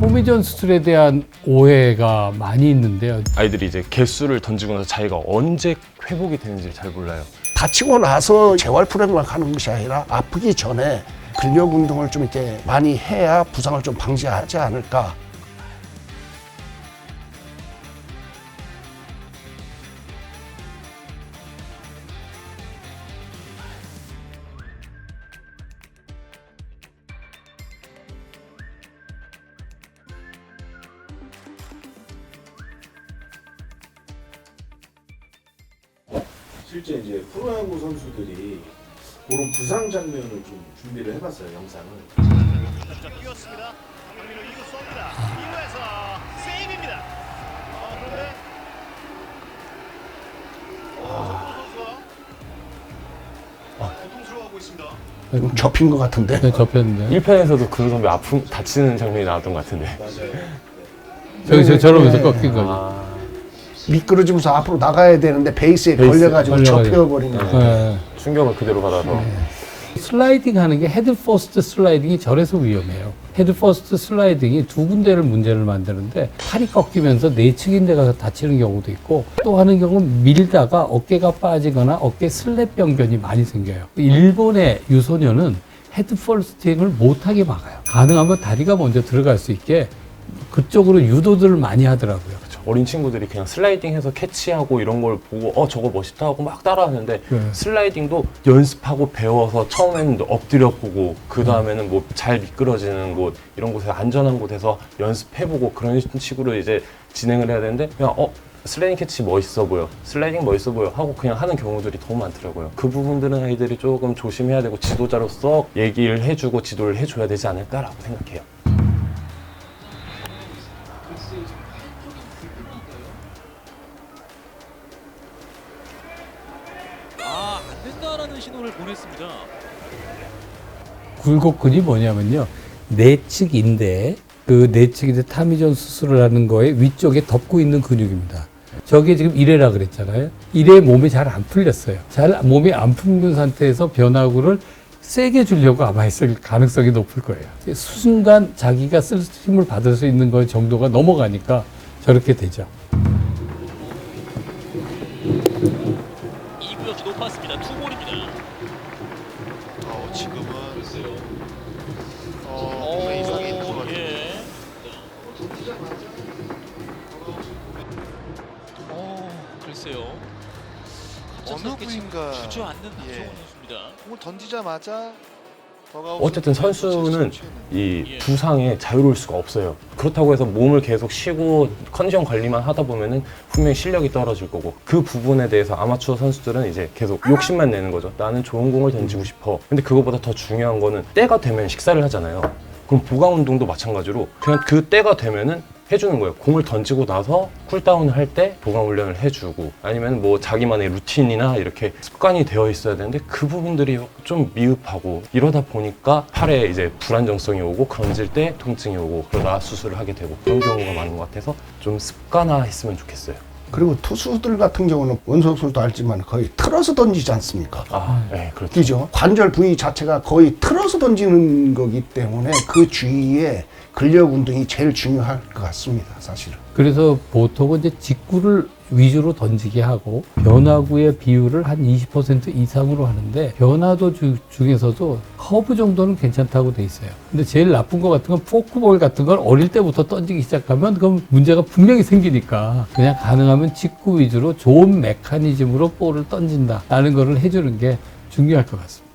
토미존 수술에 대한 오해가 많이 있는데요. 아이들이 이제 개수를 던지고 나서 자기가 언제 회복이 되는지 잘 몰라요. 다치고 나서 재활 프로그램을 하는 것이 아니라 아프기 전에 근력 운동을 좀 이렇게 많이 해야 부상을 좀 방지하지 않을까. 실제 이제 프로야구 선수들이 그런 부상 장면을 좀 준비를 해봤어요 영상을. 자, 뛰었습니다. 강민호 2구 쏩니다. 2구에서 세이브입니다. 아, 그런데 어, 선수가 고통스러워하고 있습니다. 좀 접힌 것 같은데. 네, 접혔는데. 1편에서도 그 선배 아픔 다치는 장면이 나왔던 것 같은데. 맞아요. 저기 저 저러면서 네. 꺾인 거죠. 아, 미끄러지면서 앞으로 나가야 되는데 베이스에 베이스 걸려가지고 걸려가지고. 접혀버린 거예요. 네. 충격을 그대로 받아서. 슬라이딩 하는 게 헤드 퍼스트 슬라이딩이 저래서 위험해요. 헤드 퍼스트 슬라이딩이 두 군데를 문제를 만드는데 팔이 꺾이면서 내측인 데가 다치는 경우도 있고 또 하는 경우는 밀다가 어깨가 빠지거나 어깨 슬랩 병변이 많이 생겨요. 일본의 유소년은 헤드 퍼스팅을 못하게 막아요. 가능하면 다리가 먼저 들어갈 수 있게 그쪽으로 유도들을 많이 하더라고요. 어린 친구들이 그냥 슬라이딩해서 캐치하고 이런 걸 보고 어 저거 멋있다 하고 막 따라하는데 네. 슬라이딩도 연습하고 배워서 처음에는 엎드려 보고 그 다음에는 뭐 잘 미끄러지는 곳 이런 곳에 안전한 곳에서 연습해보고 그런 식으로 이제 진행을 해야 되는데 그냥 어 슬라이딩 캐치 멋있어 보여 슬라이딩 멋있어 보여 하고 그냥 하는 경우들이 너무 많더라고요 그 부분들은 아이들이 조금 조심해야 되고 지도자로서 얘기를 해주고 지도를 해줘야 되지 않을까라고 생각해요 신호를 보냈습니다. 굴곡근이 뭐냐면요. 내측인데 그 내측인데 타미전 수술을 하는 거에 위쪽에 덮고 있는 근육입니다. 저게 지금 이래라 그랬잖아요. 이래 몸이 잘 안 풀렸어요. 잘 몸이 안 풀린 상태에서 변화구를 세게 주려고 아마 했을 가능성이 높을 거예요. 순간 자기가 쓸 힘을 받을 수 있는 거 정도가 넘어가니까 저렇게 되죠. 2구 역시 높았습니다. 투볼입니다. 어, 지금은 어, 오, 몸의 이동이 들어가죠. 예. 어, 글쎄요. 어느 갑작스럽게 지금 부위인가 주저앉는 예. 박정원 선수입니다. 공을 던지자마자 어쨌든 선수는. 이 예. 부상에 자유로울 수가 없어요. 그렇다고 해서 몸을 계속 쉬고 컨디션 관리만 하다 보면은 분명히 실력이 떨어질 거고 그 부분에 대해서 아마추어 선수들은 이제 계속 욕심만 내는 거죠. 나는 좋은 공을 던지고 싶어. 근데 그거보다 더 중요한 거는 때가 되면 식사를 하잖아요. 그럼 보강 운동도 마찬가지로 그냥 그 때가 되면은 해주는 거예요. 공을 던지고 나서 쿨다운을 할 때 보강 훈련을 해주고 아니면 뭐 자기만의 루틴이나 이렇게 습관이 되어 있어야 되는데 그 부분들이 좀 미흡하고 이러다 보니까 팔에 이제 불안정성이 오고 그런질 때 통증이 오고 그러다 수술을 하게 되고 그런 경우가 많은 것 같아서 좀 습관화했으면 좋겠어요. 그리고 투수들 같은 경우는 원석술도 알지만 거의 틀어서 던지지 않습니까? 아, 네, 그렇죠. 그죠? 관절 부위 자체가 거의 틀어서 던지는 거기 때문에 그 주위에 근력 운동이 제일 중요할 것 같습니다, 사실은. 그래서 보통은 이제 직구를 위주로 던지게 하고 변화구의 비율을 한 20% 이상으로 하는데 변화도 주- 중에서도 커브 정도는 괜찮다고 돼 있어요. 근데 제일 나쁜 것 같은 건 포크볼 같은 걸 어릴 때부터 던지기 시작하면 그럼 문제가 분명히 생기니까 그냥 가능하면 직구 위주로 좋은 메커니즘으로 볼을 던진다라는 거를 해주는 게 중요할 것 같습니다.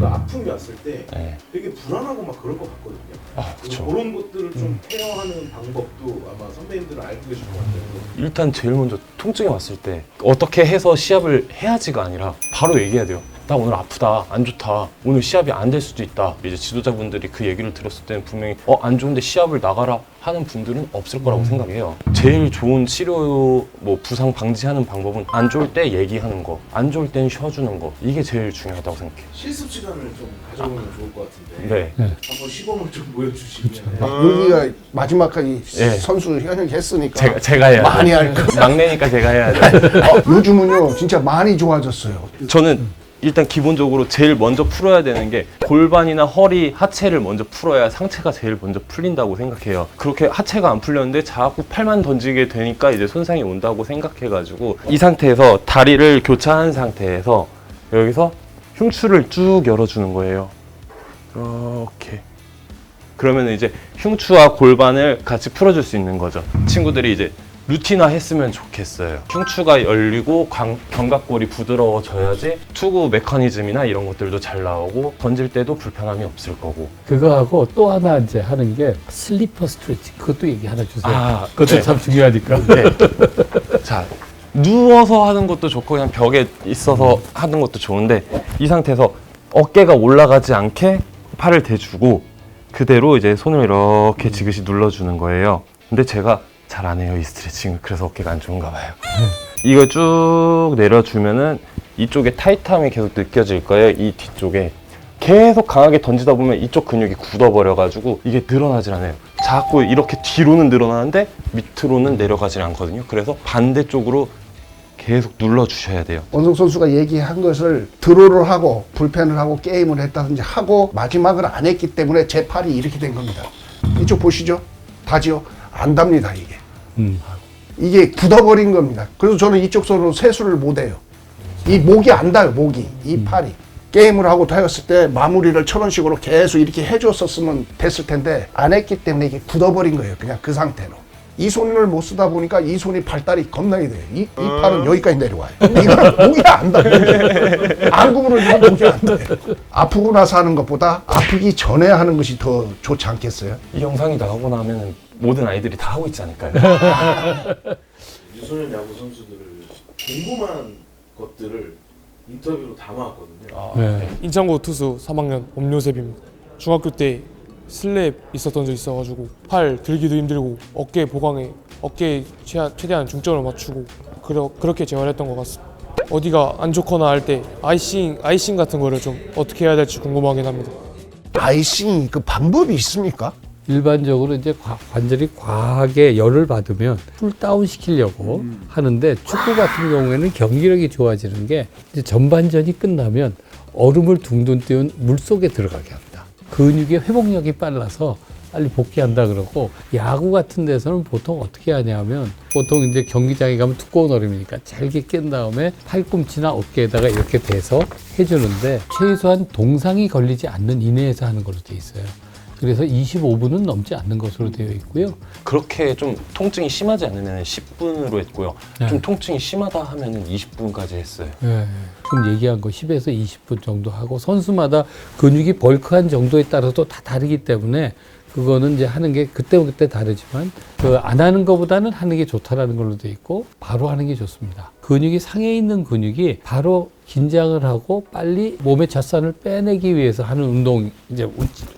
그 아픔이 왔을 때 네. 되게 불안하고 막 그럴 것 같거든요. 아, 그쵸. 그런 것들을 좀 케어하는 방법도 아마 선배님들은 알고 계실 것 같아요. 일단 제일 먼저 통증이 왔을 때 어떻게 해서 시합을 해야지가 아니라 바로 얘기해야 돼요. 나 오늘 아프다, 안 좋다, 오늘 시합이 안 될 수도 있다. 이제 지도자분들이 그 얘기를 들었을 때는 분명히 어, 안 좋은데 시합을 나가라 하는 분들은 없을 거라고 생각해요. 제일 좋은 치료, 뭐 부상 방지하는 방법은 안 좋을 때 얘기하는 거, 안 좋을 땐 쉬어주는 거. 이게 제일 중요하다고 생각해요. 실습 시간을 좀 가져보면 좋을 것 같은데 네. 한번 시범을 좀 보여주시면 여기가 마지막까지 예. 선수 현역 했으니까 제가, 제가 해야 많이. 할 거. 막내니까 제가 해야 돼요. 어, 요즘은요 진짜 많이 좋아졌어요. 저는 일단 기본적으로 제일 먼저 풀어야 되는 게 골반이나 허리, 하체를 먼저 풀어야 상체가 제일 먼저 풀린다고 생각해요. 그렇게 하체가 안 풀렸는데 자꾸 팔만 던지게 되니까 이제 손상이 온다고 생각해가지고 이 상태에서 다리를 교차한 상태에서 여기서 흉추를 쭉 열어주는 거예요. 이렇게. 그러면 이제 흉추와 골반을 같이 풀어줄 수 있는 거죠. 친구들이 이제 루틴화 했으면 좋겠어요. 흉추가 열리고 광- 견갑골이 부드러워져야지 투구 메커니즘이나 이런 것들도 잘 나오고 던질 때도 불편함이 없을 거고. 그거하고 또 하나 이제 하는 게 슬리퍼 스트레칭. 그것도 얘기 하나 주세요. 아, 그것도 네. 참 중요하니까. 네. 자, 누워서 하는 것도 좋고 그냥 벽에 있어서 하는 것도 좋은데 이 상태에서 어깨가 올라가지 않게 팔을 대주고 그대로 이제 손을 이렇게 지그시 눌러주는 거예요. 근데 제가 잘 안 해요 이 스트레칭을 그래서 어깨가 안 좋은가 봐요. 이걸 쭉 내려주면은 이쪽에 타이트함이 계속 느껴질 거예요. 이 뒤쪽에 계속 강하게 던지다 보면 이쪽 근육이 굳어버려가지고 이게 늘어나질 않아요. 자꾸 이렇게 뒤로는 늘어나는데 밑으로는 내려가질 않거든요. 그래서 반대쪽으로 계속 눌러주셔야 돼요. 원성 선수가 얘기한 것을 드로를 하고 불펜을 하고 게임을 했다든지 하고 마지막을 안 했기 때문에 제 팔이 이렇게 된 겁니다. 이쪽 보시죠. 다지요. 안 답니다 이게. 음. 이게 굳어버린 겁니다. 그래서 저는 이쪽 손으로 세수를 못 해요. 이 목이 안 닿아요, 목이. 이 팔이. 게임을 하고 타였을 때 마무리를 저런 식으로 계속 이렇게 해줬었으면 됐을 텐데 안 했기 때문에 이게 굳어버린 거예요. 그냥 그 상태로. 이 손을 못 쓰다 보니까 이 손이 발달이 겁나게 돼요. 이, 이 팔은 여기까지 내려와요. 이거 목이 안 닿아요. 안구부로 이거 목이 안 닿아요. 아프고 나서 하는 것보다 아프기 전에 하는 것이 더 좋지 않겠어요? 이 영상이 나오고 나면 모든 아이들이 다 하고 있지 않을까요? 유소년 야구 선수들을 궁금한 것들을 인터뷰로 담아왔거든요. 아, 네. 인천고 투수 3학년 엄요셉입니다. 중학교 때 슬랩 있었던 적 있어가지고 팔 들기도 힘들고 어깨 보강에 어깨에 최하- 최대한 중점을 맞추고 그러, 그렇게 재활했던 것 같습니다. 어디가 안 좋거나 할 때 아이싱 아이싱 같은 거를 좀 어떻게 해야 될지 궁금하긴 합니다. 아이싱 그 방법이 있습니까? 일반적으로 이제 과- 관절이 과하게 열을 받으면 쿨다운 시키려고 하는데 축구 같은 경우에는 경기력이 좋아지는 게 이제 전반전이 끝나면 얼음을 둥둥 띄운 물 속에 들어가게 합니다. 근육의 회복력이 빨라서 빨리 복귀한다 그러고 야구 같은 데서는 보통 어떻게 하냐면 보통 이제 경기장에 가면 두꺼운 얼음이니까 잘게 깬 다음에 팔꿈치나 어깨에다가 이렇게 대서 해주는데 최소한 동상이 걸리지 않는 이내에서 하는 걸로 돼 있어요. 그래서 25분은 넘지 않는 것으로 되어 있고요. 그렇게 좀 통증이 심하지 않으면 10분으로 했고요. 네. 좀 통증이 심하다 하면은 20분까지 했어요. 예. 지금 얘기한 거 10에서 20분 정도 하고 선수마다 근육이 벌크한 정도에 따라서 다 다르기 때문에 그거는 이제 하는 게 그때그때 다르지만 그 안 하는 것보다는 하는 게 좋다라는 걸로 돼 있고 바로 하는 게 좋습니다. 근육이 상에 있는 근육이 바로 긴장을 하고 빨리 몸의 젖산을 빼내기 위해서 하는 운동 이제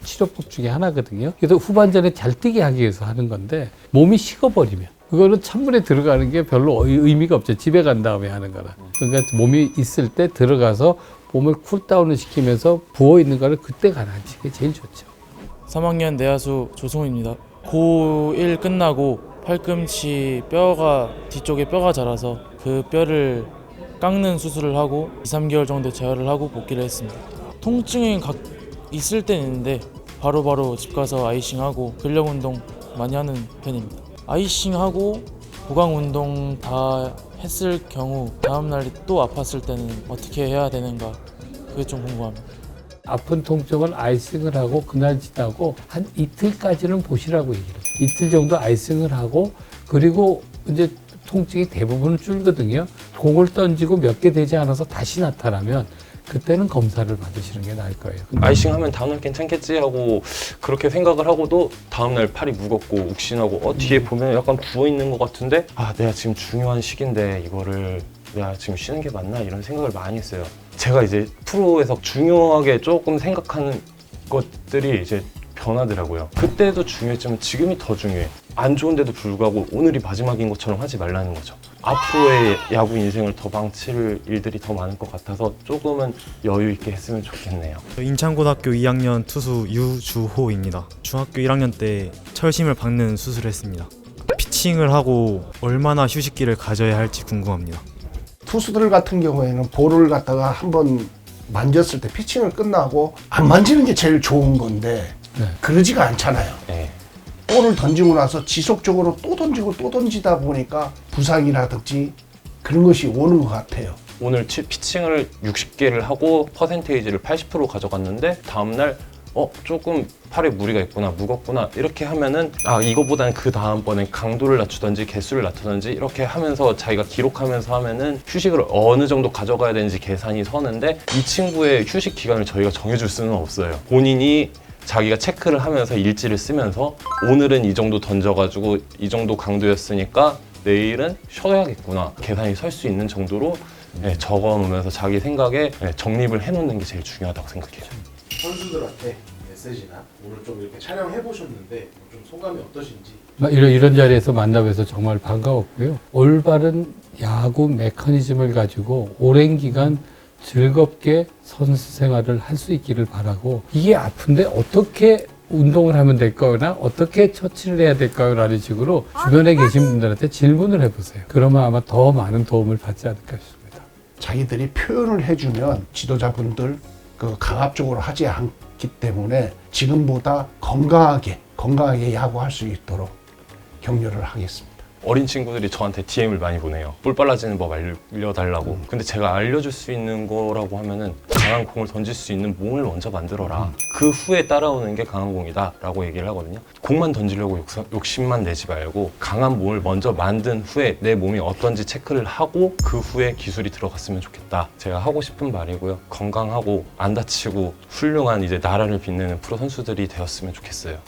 치료법 중에 하나거든요. 그래서 후반전에 잘 뛰게 하기 위해서 하는 건데 몸이 식어버리면 그거는 찬물에 들어가는 게 별로 의- 의미가 없죠. 집에 간 다음에 하는 거라. 그러니까 몸이 있을 때 들어가서 몸을 쿨다운을 시키면서 부어 있는 거를 그때 가라앉히는 게 제일 좋죠. 3학년 내야수 조성우입니다. 고1 끝나고 팔꿈치 뼈가 뒤쪽에 뼈가 자라서 그 뼈를 깎는 수술을 하고 2, 3개월 정도 재활을 하고 복귀를 했습니다. 통증이 각 있을 때는 있는데 바로 바로 집 가서 아이싱하고 근력 운동 많이 하는 편입니다. 아이싱하고 보강 운동 다 했을 경우 다음 날또 아팠을 때는 어떻게 해야 되는가 그게 좀 궁금합니다. 아픈 통증을 아이싱을 하고 그날 지나고 한 이틀까지는 보시라고 얘기를 해요. 이틀 정도 아이싱을 하고 그리고 이제 통증이 대부분 줄거든요. 공을 던지고 몇 개 되지 않아서 다시 나타나면 그때는 검사를 받으시는 게 나을 거예요. 아이싱 하면 다음날 괜찮겠지 하고 그렇게 생각을 하고도 다음날 팔이 무겁고 욱신하고 어 뒤에 보면 약간 부어 있는 것 같은데 아 내가 지금 중요한 시기인데 이거를 내가 지금 쉬는 게 맞나 이런 생각을 많이 했어요. 제가 이제 프로에서 중요하게 조금 생각하는 것들이 이제 변하더라고요. 그때도 중요했지만 지금이 더 중요해. 안 좋은데도 불구하고 오늘이 마지막인 것처럼 하지 말라는 거죠. 앞으로의 야구 인생을 더 망칠 일들이 더 많을 것 같아서 조금은 여유 있게 했으면 좋겠네요. 인천고등학교 2학년 투수 유주호입니다. 중학교 1학년 때 철심을 박는 수술을 했습니다. 피칭을 하고 얼마나 휴식기를 가져야 할지 궁금합니다. 투수들 같은 경우에는 볼을 갖다가 한번 만졌을 때 피칭을 끝나고 안 만지는 게 제일 좋은 건데 네. 그러지가 않잖아요. 예. 볼을 던지고 나서 지속적으로 또 던지고 또 던지다 보니까 부상이라든지 그런 것이 오는 것 같아요. 오늘 치- 피칭을 60개를 하고 퍼센테이지를 80% 가져갔는데 다음날 어 조금 팔에 무리가 있구나 무겁구나 이렇게 하면은 아 이거보다는 그 다음번에 강도를 낮추던지 개수를 낮추던지 이렇게 하면서 자기가 기록하면서 하면은 휴식을 어느 정도 가져가야 되는지 계산이 서는데 이 친구의 휴식 기간을 저희가 정해줄 수는 없어요 본인이 자기가 체크를 하면서 일지를 쓰면서 오늘은 이 정도 던져가지고 이 정도 강도였으니까 내일은 쉬어야겠구나 계산이 설 수 있는 정도로 예, 적어놓으면서 자기 생각에 예, 정립을 해놓는 게 제일 중요하다고 생각해요. 선수들한테 메시지나 오늘 좀 이렇게 촬영해 보셨는데 좀 소감이 어떠신지 막 이런, 이런 자리에서 만나뵈서 정말 반가웠고요. 올바른 야구 메커니즘을 가지고 오랜 기간 즐겁게 선수 생활을 할 수 있기를 바라고 이게 아픈데 어떻게 운동을 하면 될까요나 어떻게 처치를 해야 될까요? 라는 식으로 주변에 계신 분들한테 질문을 해보세요. 그러면 아마 더 많은 도움을 받지 않을까 싶습니다. 자기들이 표현을 해주면 지도자분들 그 강압적으로 하지 않기 때문에 지금보다 건강하게 건강하게 야구할 수 있도록 격려를 하겠습니다. 어린 친구들이 저한테 DM을 많이 보내요. 볼 빨라지는 법 알려달라고. 근데 제가 알려줄 수 있는 거라고 하면은 강한 공을 던질 수 있는 몸을 먼저 만들어라. 그 후에 따라오는 게 강한 공이다. 라고 얘기를 하거든요. 공만 던지려고 욕- 욕심만 내지 말고 강한 몸을 먼저 만든 후에 내 몸이 어떤지 체크를 하고 그 후에 기술이 들어갔으면 좋겠다. 제가 하고 싶은 말이고요. 건강하고 안 다치고 훌륭한 이제 나라를 빛내는 프로 선수들이 되었으면 좋겠어요.